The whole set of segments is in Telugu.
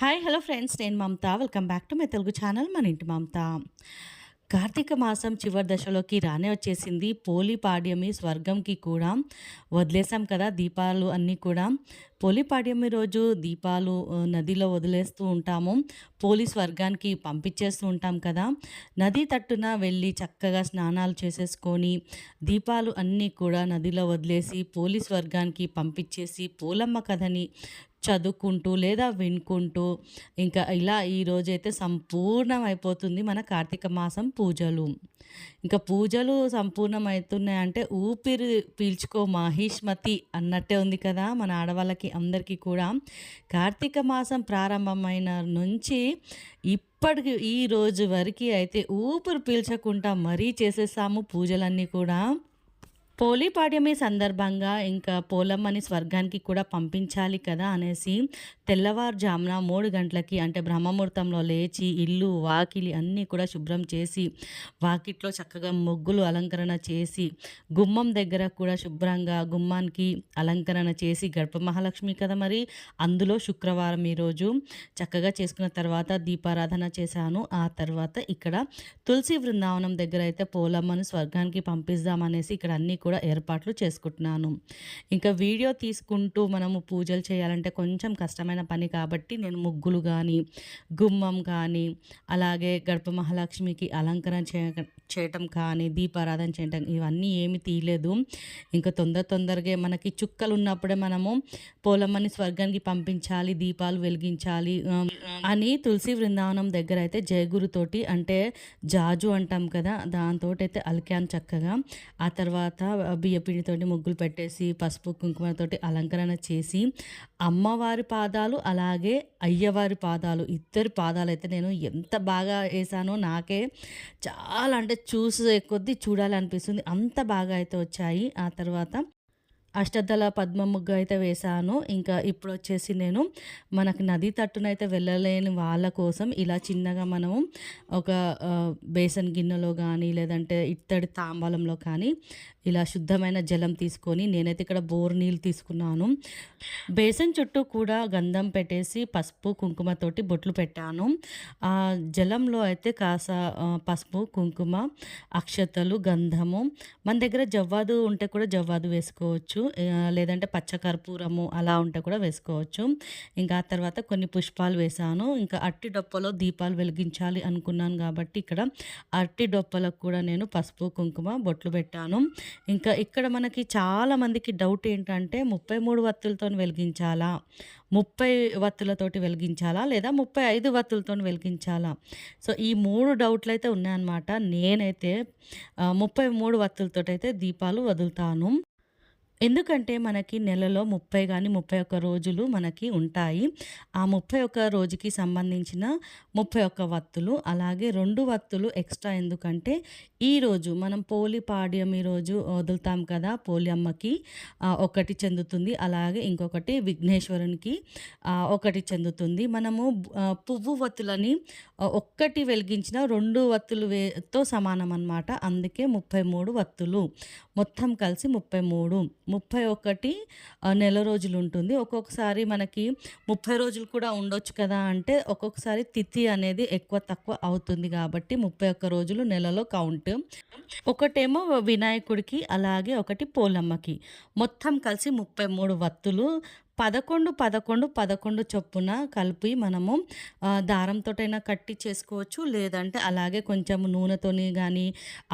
హాయ్ హలో ఫ్రెండ్స్ నేను Mamata. Welcome back to my Telugu channel మన ఇంటి మమత. కార్తీక మాసం చివరి దశలోకి రానే వచ్చేసింది. పోలిపాడ్యమి స్వర్గంకి కూడా వదిలేసాం కదా దీపాలు అన్నీ కూడా. పోలిపాడ్యమి రోజు దీపాలు నదిలో వదిలేస్తూ ఉంటాము. పోలి స్వర్గానికి పంపించేస్తూ ఉంటాం కదా. నది తట్టున వెళ్ళి చక్కగా స్నానాలు చేసేసుకొని దీపాలు అన్నీ కూడా నదిలో వదిలేసి పోలి స్వర్గానికి పంపించేసి పోలమ్మ కథని చదువుకుంటూ లేదా వినుకుంటూ ఇంకా ఇలా ఈ రోజైతే సంపూర్ణం అయిపోతుంది మన కార్తీక మాసం పూజలు. ఇంకా పూజలు సంపూర్ణం అంటే ఊపిరి పీల్చుకో మహిష్మతి అన్నట్టే ఉంది కదా మన ఆడవాళ్ళకి అందరికీ కూడా. కార్తీక మాసం ప్రారంభమైన నుంచి ఇప్పటికి ఈ రోజు వరకు అయితే ఊపిరి పీల్చకుండా మరీ చేసేసాము పూజలన్నీ కూడా. పోలిపాడ్యమి సందర్భంగా ఇంకా పోలమ్మని స్వర్గానికి కూడా పంపించాలి కదా అనేసి తెల్లవారుజామున మూడు గంటలకి అంటే బ్రహ్మముహూర్తంలో లేచి ఇల్లు వాకిలి అన్నీ కూడా శుభ్రం చేసి వాకిట్లో చక్కగా ముగ్గులు అలంకరణ చేసి గుమ్మం దగ్గర కూడా శుభ్రంగా గుమ్మానికి అలంకరణ చేసి గడప మహాలక్ష్మి కదా మరి? అందులో శుక్రవారం ఈరోజు చక్కగా చేసుకున్న తర్వాత దీపారాధన చేశాను. ఆ తర్వాత ఇక్కడ తులసి బృందావనం దగ్గర అయితే పోలమ్మను స్వర్గానికి పంపిద్దామనేసి ఇక్కడ అన్నీ కూడా ఏర్పాట్లు చేసుకుంటున్నాను. ఇంకా వీడియో తీసుకుంటూ మనము పూజలు చేయాలంటే కొంచెం కష్టమైన పని కాబట్టి నేను ముగ్గులు కానీ గుమ్మం కానీ అలాగే గడప మహాలక్ష్మికి అలంకరణ చే చేయటం కానీ దీపారాధన చేయటం ఇవన్నీ ఏమి తీయలేదు. ఇంకా తొందర తొందరగా మనకి చుక్కలు ఉన్నప్పుడే మనము పోలమ్మని స్వర్గానికి పంపించాలి దీపాలు వెలిగించాలి అని తులసి బృందావనం దగ్గర అయితే జయగురుతోటి అంటే జాజు అంటాం కదా దాంతో అయితే అలికాను చక్కగా. ఆ తర్వాత బియ్యపిండితోటి ముగ్గులు పెట్టేసి పసుపు కుంకుమతోటి అలంకరణ చేసి అమ్మవారి పాదాలు అలాగే అయ్యవారి పాదాలు ఇద్దరి పాదాలు అయితే నేను ఎంత బాగా వేసానో నాకే చాలా అంటే చూసే కొద్దీ చూడాలనిపిస్తుంది. అంత బాగా అయితే వచ్చాయి. ఆ తర్వాత అష్టదళ పద్మ ముగ్గు అయితే వేశాను. ఇంకా ఇప్పుడు వచ్చేసి నేను మనకు నది తట్టునైతే వెళ్ళలేని వాళ్ళ కోసం ఇలా చిన్నగా మనము ఒక బేసన్ గిన్నెలో కానీ లేదంటే ఇత్తడి తాంబలంలో కానీ ఇలా శుద్ధమైన జలం తీసుకొని నేనైతే ఇక్కడ బోర్ నీళ్ళు తీసుకున్నాను. బేసన్ చుట్టూ కూడా గంధం పెట్టేసి పసుపు కుంకుమతోటి బొట్లు పెట్టాను. ఆ జలంలో అయితే కాస పసుపు కుంకుమ అక్షతలు గంధము. మన దగ్గర జవ్వాదు ఉంటే కూడా జవ్వాదు వేసుకోవచ్చు. వేసుకోవచ్చు. లేదంటే పచ్చకర్పూరము అలా ఉంటే కూడా వేసుకోవచ్చు. ఇంకా ఆ తర్వాత కొన్ని పుష్పాలు వేసాను ఇంకా అట్టి డొప్పలో దీపాలు వెలిగించాలి అనుకున్నాను కాబట్టి ఇక్కడ అట్టి డొప్పలకు కూడా నేను పసుపు కుంకుమ బొట్లు పెట్టాను. ఇంకా ఇక్కడ మనకి చాలామందికి డౌట్ ఏంటంటే ముప్పై మూడు వత్తులతో వెలిగించాలా? ముప్పై వత్తులతోటి వెలిగించాలా? లేదా ముప్పై ఐదు వత్తులతో వెలిగించాలా? సో ఈ మూడు డౌట్లు అయితే ఉన్నాయన్నమాట. నేనైతే ముప్పై మూడు వత్తులతో అయితే దీపాలు వదులుతాను. ఎందుకంటే మనకి నెలలో ముప్పై కానీ ముప్పై ఒక్క రోజులు మనకి ఉంటాయి. ఆ ముప్పై ఒక్క రోజుకి సంబంధించిన ముప్పై ఒక్క వత్తులు అలాగే రెండు వత్తులు ఎక్స్ట్రా ఎందుకంటే ఈరోజు మనం పోలి పాడ్యం రోజు వదులుతాం కదా పోలి అమ్మకి ఒకటి చెందుతుంది అలాగే ఇంకొకటి విఘ్నేశ్వరునికి ఒకటి చెందుతుంది. మనము పువ్వు వత్తులని ఒక్కటి వెలిగించిన రెండు వత్తులు వేతో సమానం అన్నమాట అందుకే ముప్పై మూడు వత్తులు. మొత్తం కలిసి ముప్పై మూడు. ముప్పై ఒకటి నెల రోజులు ఉంటుంది ఒక్కొక్కసారి మనకి ముప్పై రోజులు కూడా ఉండొచ్చు కదా అంటే ఒక్కొక్కసారి తిథి అనేది ఎక్కువ తక్కువ అవుతుంది కాబట్టి ముప్పై ఒక్క రోజులు నెలలో కౌంట్. ఒకటేమో వినాయకుడికి అలాగే ఒకటి పోలమ్మకి. మొత్తం కలిసి ముప్పై మూడు వత్తులు పదకొండు పదకొండు పదకొండు చొప్పున కలిపి మనము దారంతోటైనా కట్టి చేసుకోవచ్చు. లేదంటే అలాగే కొంచెం నూనెతోని కానీ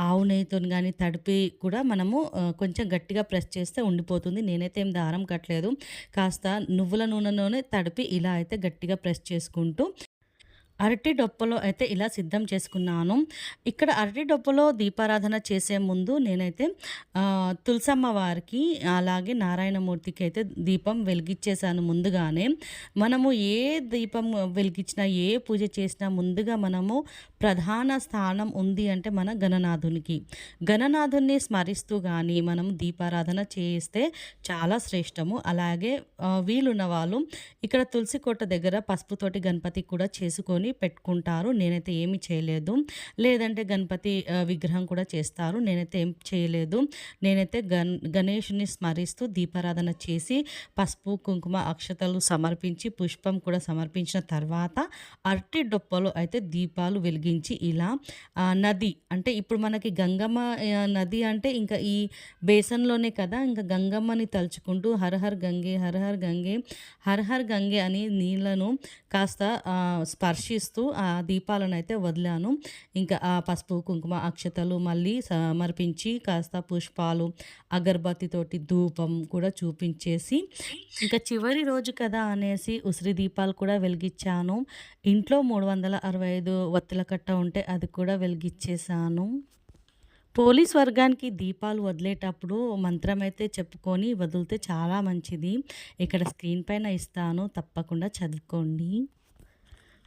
ఆవు నెయ్యితోని కానీ తడిపి కూడా మనము కొంచెం గట్టిగా ప్రెస్ చేస్తే ఉండిపోతుంది. నేనైతే ఏం దారం కట్టలేదు. కాస్త నువ్వుల నూనెలోనే తడిపి ఇలా అయితే గట్టిగా ప్రెస్ చేసుకుంటూ అరటి డొప్పలో అయితే ఇలా సిద్ధం చేసుకున్నాను. ఇక్కడ అరటి డొప్పలో దీపారాధన చేసే ముందు నేనైతే తులసమ్మ వారికి అలాగే నారాయణమూర్తికి అయితే దీపం వెలిగించేశాను ముందుగానే. మనము ఏ దీపం వెలిగించినా ఏ పూజ చేసినా ముందుగా మనము ప్రధాన స్థానం ఉంది అంటే మన గణనాథునికి. గణనాథుని స్మరిస్తూ కానీ మనం దీపారాధన చేస్తే చాలా శ్రేష్టము. అలాగే వీలున్న వాళ్ళు ఇక్కడ తులసి కోట దగ్గర పసుపుతోటి గణపతి కూడా చేసుకొని తీసుకొని పెట్టుకుంటారు. నేనైతే ఏమి చేయలేదు. లేదంటే గణపతి విగ్రహం కూడా చేస్తారు. నేనైతే ఏం చేయలేదు. నేనైతే గన్ గణేషుని స్మరిస్తూ దీపారాధన చేసి పసుపు కుంకుమ అక్షతలు సమర్పించి పుష్పం కూడా సమర్పించిన తర్వాత అరటి డొప్పలో అయితే దీపాలు వెలిగించి ఇలా నది అంటే ఇప్పుడు మనకి గంగమ్మ నది అంటే ఇంకా ఈ బేసన్లోనే కదా ఇంకా గంగమ్మని తలుచుకుంటూ హరహర్ గంగే హరహర్ గంగే హరహర్ గంగే అని నీళ్ళను కాస్త స్పర్శి స్పర్శిస్తూ ఆ దీపాలను అయితే వదిలాను. ఇంకా ఆ పసుపు కుంకుమ అక్షతలు మళ్ళీ సమర్పించి కాస్త పుష్పాలు అగరబత్తితోటి ధూపం కూడా చూపించేసి ఇంకా చివరి రోజు కదా అనేసి ఉసిరి దీపాలు కూడా వెలిగించాను. ఇంట్లో మూడు వందల అరవై ఐదు వత్తుల కట్ట ఉంటే అది కూడా వెలిగించేశాను. పోలీస్ వర్గానికి దీపాలు వదిలేటప్పుడు మంత్రం అయితే చెప్పుకొని వదిలితే చాలా మంచిది. ఇక్కడ స్క్రీన్ పైన ఇస్తాను తప్పకుండా చదువుకోండి.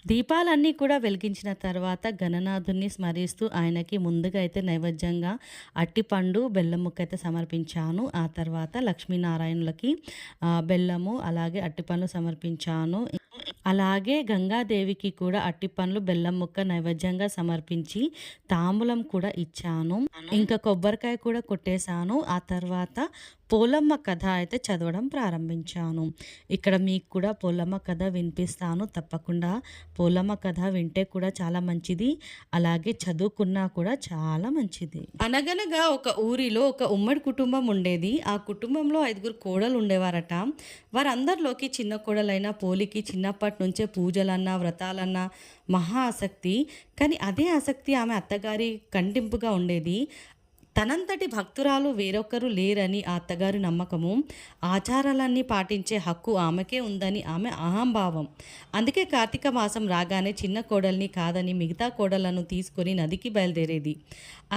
దీపాలన్నీ కూడా వెలిగించిన తర్వాత గణనాథుని స్మరిస్తూ ఆయనకి ముందుగా అయితే నైవేద్యంగా అట్టిపండు బెల్లం ముక్క అయితే సమర్పించాను. ఆ తర్వాత లక్ష్మీనారాయణులకి బెల్లము అలాగే అట్టిపండ్లు సమర్పించాను. అలాగే గంగాదేవికి కూడా అట్టిపండ్లు బెల్లం ముక్క నైవేద్యంగా సమర్పించి తాంబూలం కూడా ఇచ్చాను. ఇంకా కొబ్బరికాయ కూడా కొట్టేశాను. ఆ తర్వాత పోలమ్మ కథ అయితే చదవడం ప్రారంభించాను. ఇక్కడ మీకు కూడా పోలమ్మ కథ వినిపిస్తాను. తప్పకుండా పోలమ్మ కథ వింటే కూడా చాలా మంచిది. అలాగే చదువుకున్నా కూడా చాలా మంచిది. అనగనగా ఒక ఊరిలో ఒక ఉమ్మడి కుటుంబం ఉండేది. ఆ కుటుంబంలో ఐదుగురు కోడలు ఉండేవారట. వారందరిలోకి చిన్న కోడలైన పోలికి చిన్నప్పటి నుంచే పూజలన్నా వ్రతాలన్నా మహా ఆసక్తి. కానీ అదే ఆసక్తి ఆమె అత్తగారి కంటింపుగా ఉండేది. తనంతటి భక్తురాలు వేరొకరు లేరని ఆ అత్తగారి నమ్మకము ఆచారాలన్నీ పాటించే హక్కు ఆమెకే ఉందని ఆమె అహంభావం. అందుకే కార్తీక మాసం రాగానే చిన్న కోడల్ని కాదని మిగతా కోడళ్ళను తీసుకొని నదికి బయలుదేరేది.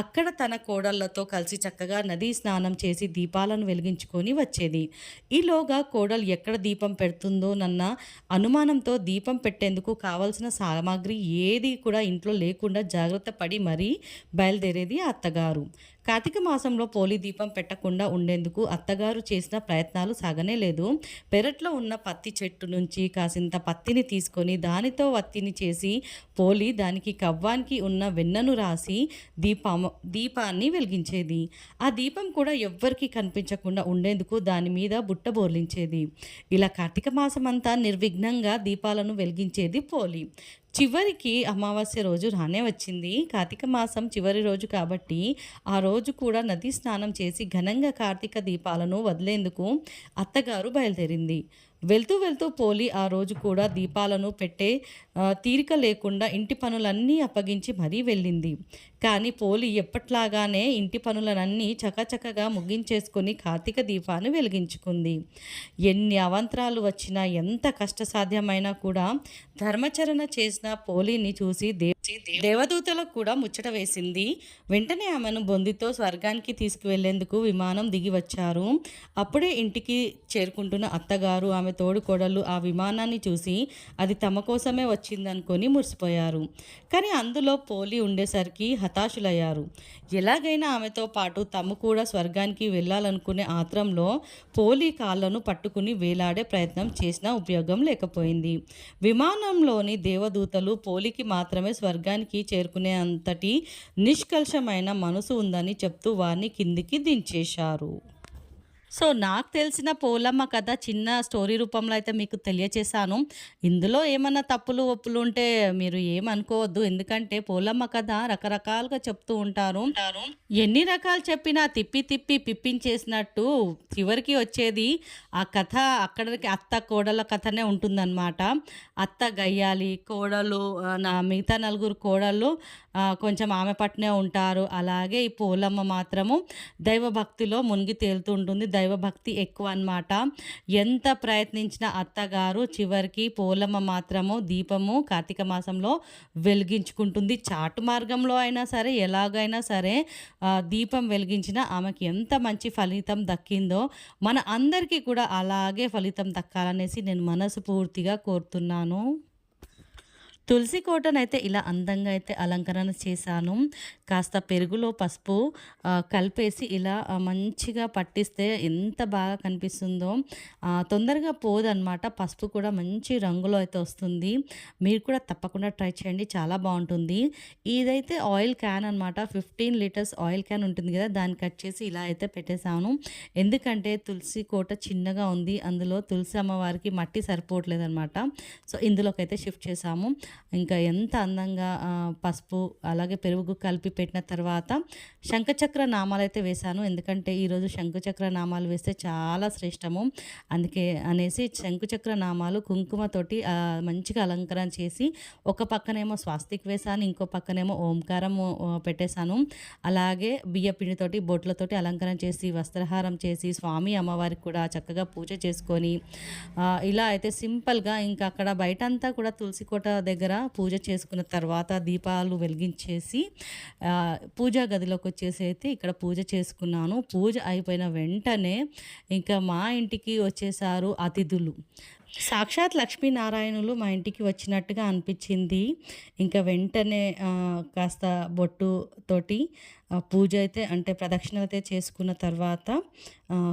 అక్కడ తన కోడళ్ళతో కలిసి చక్కగా నదీ స్నానం చేసి దీపాలను వెలిగించుకొని వచ్చేది. ఈలోగా కోడలు ఎక్కడ దీపం పెడుతుందో నన్న అనుమానంతో దీపం పెట్టేందుకు కావలసిన సామాగ్రి ఏది కూడా ఇంట్లో లేకుండా జాగ్రత్త పడి మరీ బయలుదేరేది ఆ అత్తగారు. కార్తీక మాసంలో పోలి దీపం పెట్టకుండా ఉండేందుకు అత్తగారు చేసిన ప్రయత్నాలు సాగనే లేదు. పెరట్లో ఉన్న పత్తి చెట్టు నుంచి కాసింత పత్తిని తీసుకొని దానితో వత్తిని చేసి పోలి దానికి కవ్వానికి ఉన్న వెన్నను రాసి దీపం దీపాన్ని వెలిగించేది. ఆ దీపం కూడా ఎవ్వరికీ కనిపించకుండా ఉండేందుకు దాని మీద బుట్ట బోర్లించేది. ఇలా కార్తీక మాసం అంతా నిర్విఘ్నంగా దీపాలను వెలిగించేది పోలి. చివరికి అమావాస్య రోజు రానే వచ్చింది. కార్తీక మాసం చివరి రోజు కాబట్టి ఆ రోజు కూడా నది స్నానం చేసి ఘనంగా కార్తీక దీపాలను వదిలేందుకు అత్తగారు బయలుదేరింది. వెళ్తూ వెళ్తూ పోలి ఆ రోజు కూడా దీపాలను పెట్టే తీరిక లేకుండా ఇంటి పనులన్నీ అప్పగించి మరీ వెళ్ళింది. కానీ పోలి ఎప్పట్లాగానే ఇంటి పనులనన్నీ చకచకగా ముగించేసుకొని కార్తీక దీపాన్ని వెలిగించుకుంది. ఎన్ని అవంతరాలు వచ్చినా ఎంత కష్టసాధ్యమైనా కూడా ధర్మచరణ చేసిన పోలిని చూసి దేవ దేవదూతలకు కూడా ముచ్చట వేసింది. వెంటనే ఆమెను బొందితో స్వర్గానికి తీసుకువెళ్ళేందుకు విమానం దిగి వచ్చారు. అప్పుడే ఇంటికి చేరుకుంటున్న అత్తగారు ఆమె తోడుకోడలు ఆ విమానాన్ని చూసి అది తమ కోసమే వచ్చిందనుకొని మురిసిపోయారు. కానీ అందులో పోలి ఉండేసరికి హతాశులయ్యారు. ఎలాగైనా ఆమెతో పాటు తమ కూడా స్వర్గానికి వెళ్ళాలనుకునే ఆత్రంలో పోలి కాళ్ళను పట్టుకుని వేలాడే ప్రయత్నం చేసినా ఉపయోగం లేకపోయింది. విమానంలోని దేవదూతలు పోలికి మాత్రమే స్వర్గానికి చేరుకునే అంతటి నిష్కల్షమైన మనసు ఉందని చెప్తూ వారిని కిందికి దించేశారు. సో నాకు తెలిసిన పోలమ్మ కథ చిన్న స్టోరీ రూపంలో అయితే మీకు తెలియచేశాను. ఇందులో ఏమన్నా తప్పులు ఒప్పులు ఉంటే మీరు ఏమనుకోవద్దు. ఎందుకంటే పోలమ్మ కథ రకరకాలుగా చెప్తూ ఉంటారు. ఎన్ని రకాలు చెప్పినా తిప్పి తిప్పి పిప్పించేసినట్టు చివరికి వచ్చేది ఆ కథ అక్కడికి అత్త కోడల కథనే ఉంటుందన్నమాట. అత్త గయ్యాలి కోడలు నా మిగతా నలుగురు కోడళ్ళు కొంచెం ఆమె పట్నే ఉంటారు. అలాగే ఈ పోలమ్మ మాత్రము దైవభక్తిలో మునిగి తేలుతుంటుంది దైవభక్తి ఎక్కువ అన్నమాట. ఎంత ప్రయత్నించిన అత్తగారు చివరికి పోలమ్మ మాత్రము దీపము కార్తీక మాసంలో వెలిగించుకుంటుంది. చాటు మార్గంలో అయినా సరే ఎలాగైనా సరే దీపం వెలిగించిన ఆమెకి ఎంత మంచి ఫలితం దక్కిందో మన అందరికీ కూడా అలాగే ఫలితం దక్కాలనేసి నేను మనస్ఫూర్తిగా కోరుతున్నాను. తులసి కోటనైతే ఇలా అందంగా అయితే అలంకరణ చేశాను. కాస్త పెరుగులో పసుపు కలిపేసి ఇలా మంచిగా పట్టిస్తే ఎంత బాగా కనిపిస్తుందో. తొందరగా పోదనమాట. పసుపు కూడా మంచి రంగులో అయితే వస్తుంది. మీరు కూడా తప్పకుండా ట్రై చేయండి. చాలా బాగుంటుంది ఇదైతే ఆయిల్ క్యాన్ అనమాట. 15 లీటర్స్ ఆయిల్ క్యాన్ ఉంటుంది కదా దాన్ని కట్ చేసి ఇలా అయితే పెట్టేసాను. ఎందుకంటే తులసి కోట చిన్నగా ఉంది. అందులో తులసి అమ్మవారికి మట్టి సరిపోవట్లేదనమాట. సో, ఇందులోకైతే షిఫ్ట్ చేశాము. ఇంకా ఎంత అందంగా పసుపు అలాగే పెరుగు కలిపి పెట్టిన తర్వాత శంఖచక్ర నామాలు అయితే వేశాను. ఎందుకంటే ఈరోజు శంఖచక్ర నామాలు వేస్తే చాలా శ్రేష్టము. అందుకే అనేసి శంఖచక్ర నామాలు కుంకుమతోటి మంచిగా అలంకరణ చేసి ఒక పక్కనేమో స్వాస్తిక్ వేశాను. ఇంకో పక్కనేమో ఓంకారం పెట్టేశాను. అలాగే బియ్యపిండితోటి బొట్లతోటి అలంకరణ చేసి వస్త్రహారం చేసి స్వామి అమ్మవారికి కూడా చక్కగా పూజ చేసుకొని ఇలా అయితే సింపుల్‌గా ఇంకా అక్కడ బయటంతా కూడా తులసి కోట దగ్గర పూజ చేసుకున్న తర్వాత దీపాలు వెలిగించేసి పూజా గదిలోకి వచ్చేసి అయితే ఇక్కడ పూజ చేసుకున్నాను. పూజ అయిపోయిన వెంటనే ఇంకా మా ఇంటికి వచ్చేసారు అతిథులు. సాక్షాత్ లక్ష్మీనారాయణులు మా ఇంటికి వచ్చినట్టుగా అనిపించింది ఇంకా వెంటనే కాస్త బొట్టు తోటి పూజ అయితే అంటే ప్రదక్షిణలైతే చేసుకున్న తర్వాత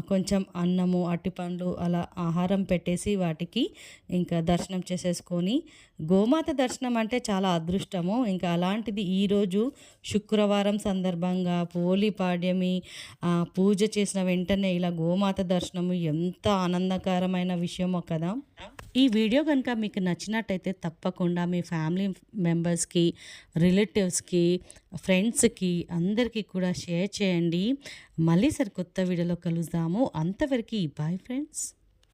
కొంచెం అన్నము, అరటిపండ్లు అలా ఆహారం పెట్టేసి వాటికి ఇంకా దర్శనం చేసేసుకొని గోమాత దర్శనం అంటే చాలా అదృష్టము. ఇంకా అలాంటిది ఈరోజు శుక్రవారం సందర్భంగా పోలి పాడ్యమి పూజ చేసిన వెంటనే ఇలా గోమాత దర్శనము ఎంత ఆనందకరమైన విషయమో కదా! ఈ వీడియో కనుక మీకు నచ్చినట్టయితే తప్పకుండా మీ ఫ్యామిలీ మెంబర్స్‌కి, రిలేటివ్స్‌కి, ఫ్రెండ్స్‌కి అందరికీ కూడా షేర్ చేయండి. మళ్ళీ సరికొత్త వీడియోలో కలుద్దాము. అంతవరకు బాయ్ ఫ్రెండ్స్.